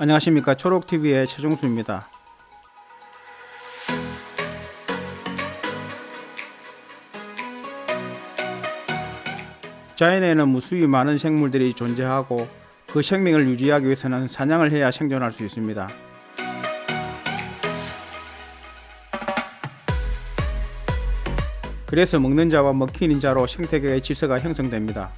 안녕하십니까 초록TV의 최종수입니다. 자연에는 무수히 많은 생물들이 존재하고 그 생명을 유지하기 위해서는 사냥을 해야 생존할 수 있습니다. 그래서 먹는 자와 먹히는 자로 생태계의 질서가 형성됩니다.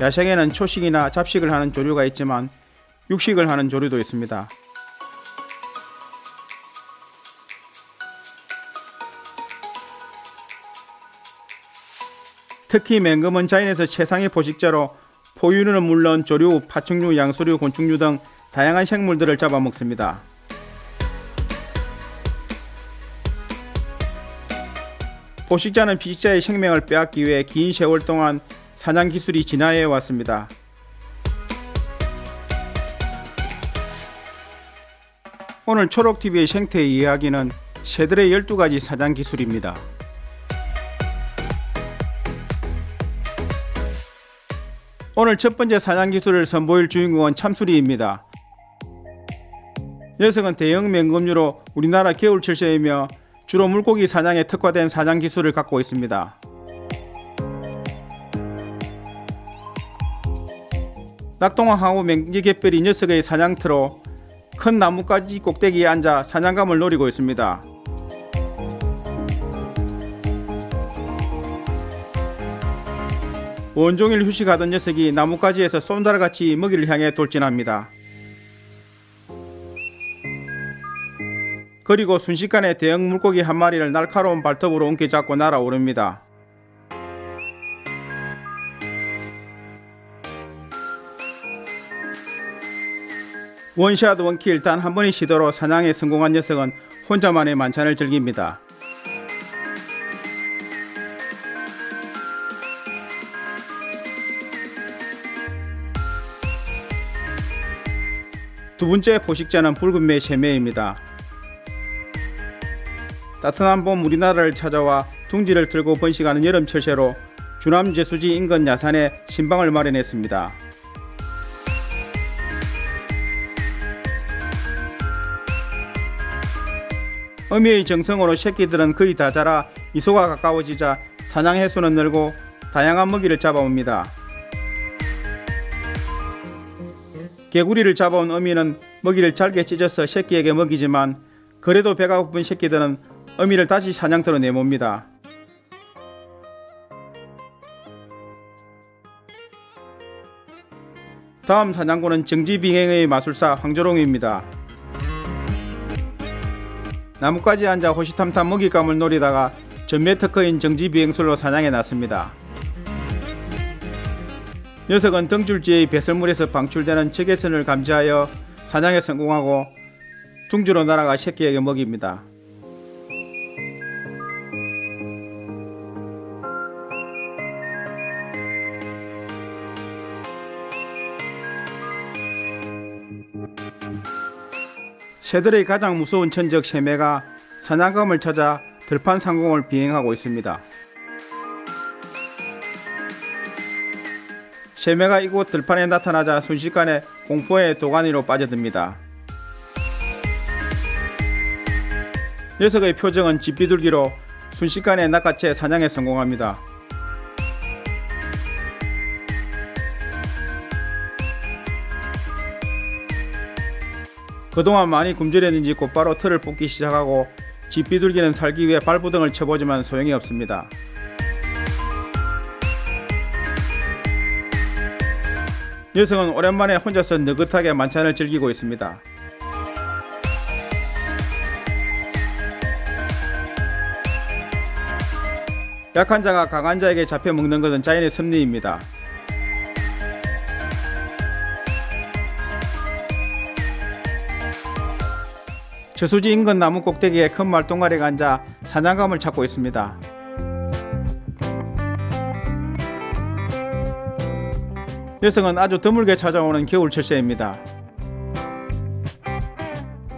야생에는 초식이나 잡식을 하는 조류가 있지만 육식을 하는 조류도 있습니다. 특히 맹금은 자연에서 최상의 포식자로 포유류는 물론 조류, 파충류, 양서류, 곤충류 등 다양한 생물들을 잡아먹습니다. 포식자는 피식자의 생명을 빼앗기 위해 긴 세월 동안 사냥 기술이 진화해 왔습니다. 오늘 초록TV의 생태 이야기는 새들의 12가지 사냥 기술입니다. 오늘 첫 번째 사냥 기술을 선보일 주인공은 참수리입니다. 녀석은 대형 맹금류로 우리나라 겨울 철새이며 주로 물고기 사냥에 특화된 사냥 기술을 갖고 있습니다. 낙동강하고 맹지갯별이 녀석의 사냥터로 큰 나뭇가지 꼭대기에 앉아 사냥감을 노리고 있습니다. 온종일 휴식하던 녀석이 나뭇가지에서 쏜달같이 먹이를 향해 돌진합니다. 그리고 순식간에 대형 물고기 한 마리를 날카로운 발톱으로 옮겨 잡고 날아오릅니다. 원샷 원킬 단 한 번의 시도로 사냥에 성공한 녀석은 혼자만의 만찬을 즐깁니다. 두 번째 포식자는 붉은매 쇠매입니다. 따뜻한 봄 우리나라를 찾아와 둥지를 들고 번식하는 여름 철새로 주남 제수지 인근 야산에 신방을 마련했습니다. 어미의 정성으로 새끼들은 거의 다 자라 이소가 가까워지자 사냥 횟수는 늘고 다양한 먹이를 잡아옵니다. 개구리를 잡아온 어미는 먹이를 잘게 찢어서 새끼에게 먹이지만 그래도 배가 고픈 새끼들은 어미를 다시 사냥터로 내몹니다. 다음 사냥꾼은 정지비행의 마술사 황조롱입니다. 나뭇가지에 앉아 호시탐탐 먹잇감을 노리다가 전매 특허인 정지비행술로 사냥에 났습니다. 녀석은 등줄지의 배설물에서 방출되는 적외선을 감지하여 사냥에 성공하고 둥지로 날아가 새끼에게 먹입니다. 새들의 가장 무서운 천적 새매가 사냥감을 찾아 들판 상공을 비행하고 있습니다. 새매가 이곳 들판에 나타나자 순식간에 공포의 도가니로 빠져듭니다. 녀석의 표정은 집비둘기로 순식간에 낚아채 사냥에 성공합니다. 그동안 많이 굶주렸는지 곧바로 털을 뽑기 시작하고 집비둘기는 살기 위해 발부등을 쳐보지만 소용이 없습니다. 녀석은 오랜만에 혼자서 느긋하게 만찬을 즐기고 있습니다. 약한 자가 강한 자에게 잡혀 먹는 것은 자연의 섭리입니다. 저수지 인근 나무 꼭대기에 큰 말동가리가 앉아 사냥감을 찾고 있습니다. 여성은 아주 드물게 찾아오는 겨울 철새입니다.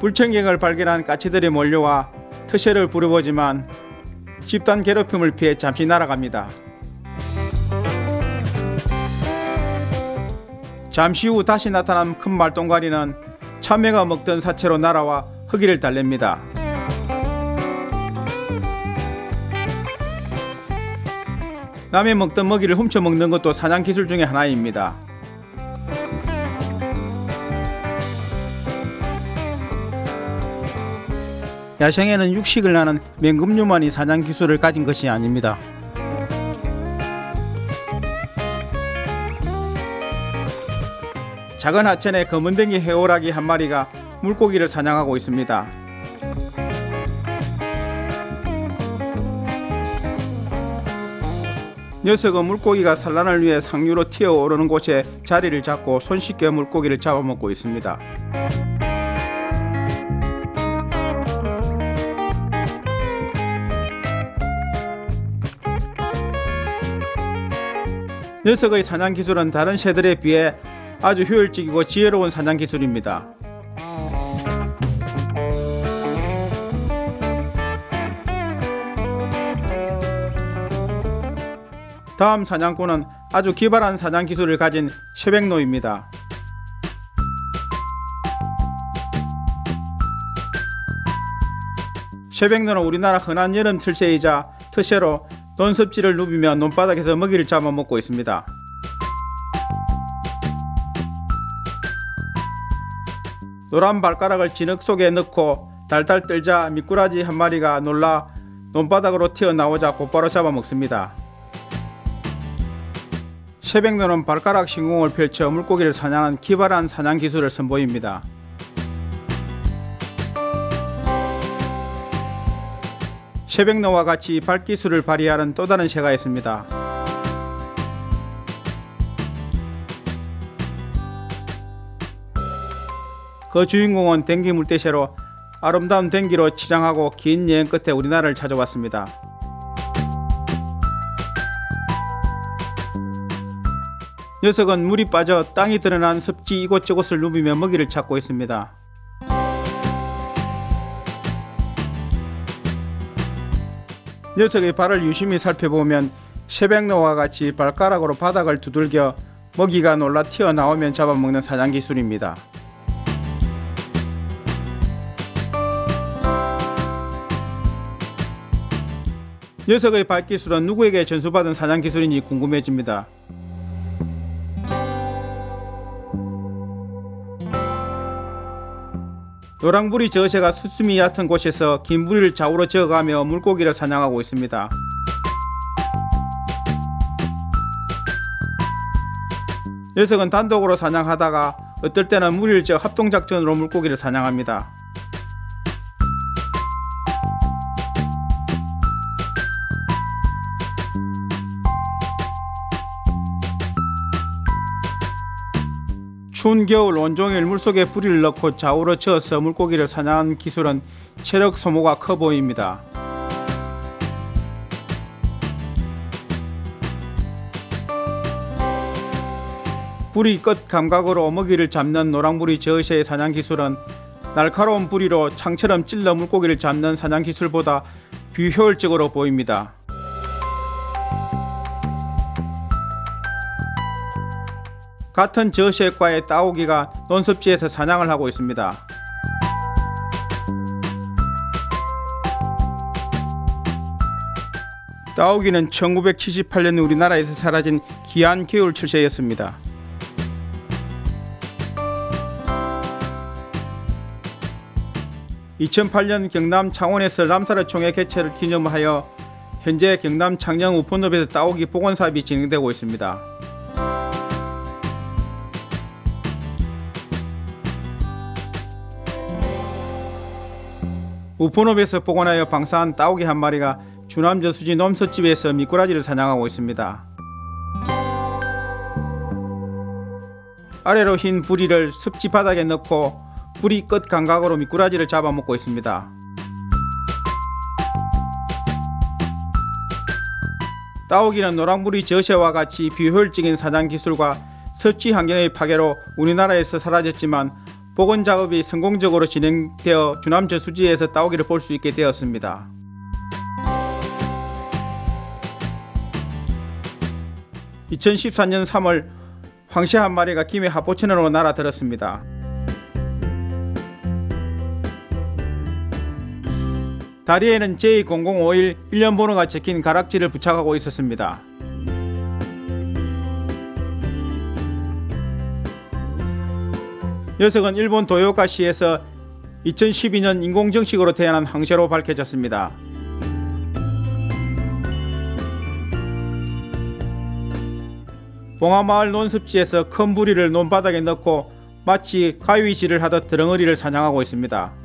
불청객을 발견한 까치들이 몰려와 트셰를 부려보지만 집단 괴롭힘을 피해 잠시 날아갑니다. 잠시 후 다시 나타난 큰 말똥가리는 참외가 먹던 사체로 날아와 허기를 달랩니다. 남이 먹던 먹이를 훔쳐 먹는 것도 사냥 기술 중의 하나입니다. 야생에는 육식을 하는 맹금류만이 사냥 기술을 가진 것이 아닙니다. 작은 하천에 검은댕이 해오라기 한 마리가 물고기를 사냥하고 있습니다. 녀석은 물고기가 산란을 위해 상류로 튀어오르는 곳에 자리를 잡고 손쉽게 물고기를 잡아먹고 있습니다. 녀석의 사냥 기술은 다른 새들에 비해 아주 효율적이고 지혜로운 사냥 기술입니다. 다음 사냥꾼은 아주 기발한 사냥 기술을 가진 쇠백노입니다. 쇠백노는 우리나라 흔한 여름 틀새이자 트새로 논섭지를 누비며 논바닥에서 먹이를 잡아먹고 있습니다. 노란 발가락을 진흙 속에 넣고 달달 떨자 미꾸라지 한 마리가 놀라 논바닥으로 튀어나오자 곧바로 잡아먹습니다. 쇠백노는 발가락 신공을 펼쳐 물고기를 사냥하는 기발한 사냥 기술을 선보입니다. 쇠백노와 같이 발기술을 발휘하는 또 다른 새가 있습니다. 그 주인공은 댕기 물대새로 아름다운 댕기로 치장하고 긴 여행 끝에 우리나라를 찾아왔습니다. 녀석은 물이 빠져 땅이 드러난 습지 이곳저곳을 누비며 먹이를 찾고 있습니다. 녀석의 발을 유심히 살펴보면 쇠백노와 같이 발가락으로 바닥을 두들겨 먹이가 놀라 튀어나오면 잡아먹는 사냥 기술입니다. 녀석의 발기술은 누구에게 전수받은 사냥 기술인지 궁금해집니다. 노랑부리 저새가 수심이 얕은 곳에서 긴 부리를 좌우로 저어가며 물고기를 사냥하고 있습니다. 녀석은 단독으로 사냥하다가 어떨 때는 무리를 저 합동작전으로 물고기를 사냥합니다. 추운 겨울 온종일 물속에 뿌리를 넣고 좌우로 저어서 물고기를 사냥하는 기술은 체력 소모가 커 보입니다. 뿌리 끝 감각으로 먹이를 잡는 노랑부리 저새의 사냥 기술은 날카로운 뿌리로 창처럼 찔러 물고기를 잡는 사냥 기술보다 비효율적으로 보입니다. 같은 저새과의 따오기가 논섭지에서 사냥을 하고 있습니다. 따오기는 1978년 우리나라에서 사라진 귀한 개울 출새였습니다. (2008년) 경남 창원에서 람사르 총회 개최를 기념하여 현재 경남 창녕 우포늪에서 따오기 복원 사업이 진행되고 있습니다. 우포늪에서 복원하여 방사한 따오기 한 마리가 주남 저 수지 nom서집에서 미꾸라지를 사냥하고 있습니다. 아래로 흰 부리를 습지 바닥에 넣고 부리 끝 감각으로 미꾸라지를 잡아먹고 있습니다. 따오기는 노랑부리 저새와 같이 비효율적인 사냥 기술과 섭지 환경의 파괴로 우리나라에서 사라졌지만 복원 작업이 성공적으로 진행되어 주남 저수지에서 따오기를 볼 수 있게 되었습니다. (2014년 3월) 황새 한 마리가 김해 하포천으로 날아들었습니다. 다리에는 J0051 1년 번호가 적힌 가락지를 부착하고 있었습니다. 녀석은 일본 도요가시에서 2012년 인공정식으로 태어난 항체로 밝혀졌습니다. 봉화마을 논습지에서 큰 부리를 논바닥에 넣고 마치 가위질을 하듯 드렁어리를 사냥하고 있습니다.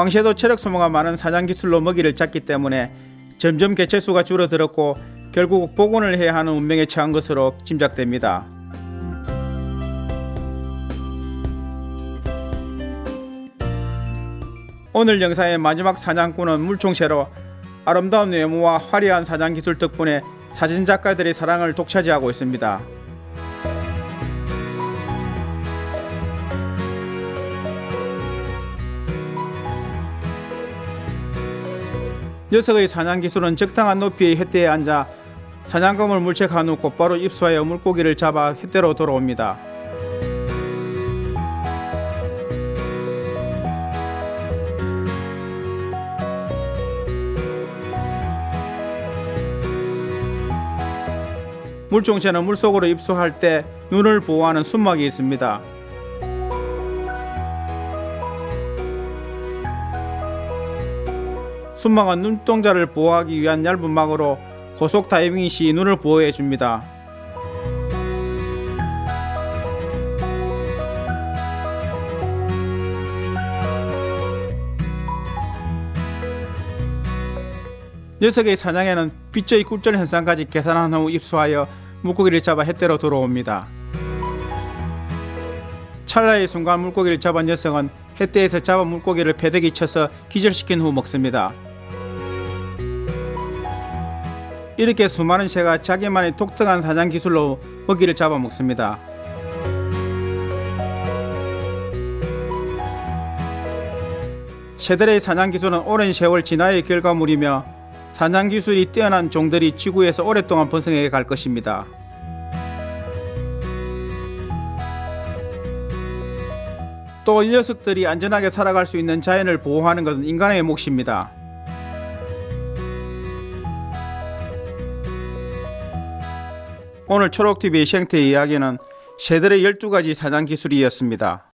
황새도 체력 소모가 많은 사냥 기술로 먹이를 잡기 때문에 점점 개체수가 줄어들었고 결국 복원을 해야 하는 운명에 처한 것으로 짐작됩니다. 오늘 영상의 마지막 사냥꾼은 물총새로 아름다운 외모와 화려한 사냥 기술 덕분에 사진 작가들의 사랑을 독차지하고 있습니다. 녀석의 사냥 기술은 적당한 높이의 횃대에 앉아 사냥감을 물색한 후 곧바로 입수하여 물고기를 잡아 횃대로 돌아옵니다. 물총새는 물속으로 입수할 때 눈을 보호하는 순막이 있습니다. 순막은 눈동자를 보호하기 위한 얇은 막으로 고속 다이빙 시 눈을 보호해 줍니다. 녀석의 사냥에는 빛의 굴절 현상까지 계산한 후 입수하여 물고기를 잡아 햇대로 들어옵니다. 찰나의 순간 물고기를 잡은 녀석은 햇대에서 잡은 물고기를 패대기 쳐서 기절시킨 후 먹습니다. 이렇게 수많은 새가 자기만의 독특한 사냥 기술로 먹이를 잡아먹습니다. 새들의 사냥 기술은 오랜 세월 진화의 결과물이며 사냥 기술이 뛰어난 종들이 지구에서 오랫동안 번성해 갈 것입니다. 또 이 녀석들이 안전하게 살아갈 수 있는 자연을 보호하는 것은 인간의 몫입니다. 오늘 초록TV 생태 이야기는 새들의 12가지 사냥 기술이었습니다.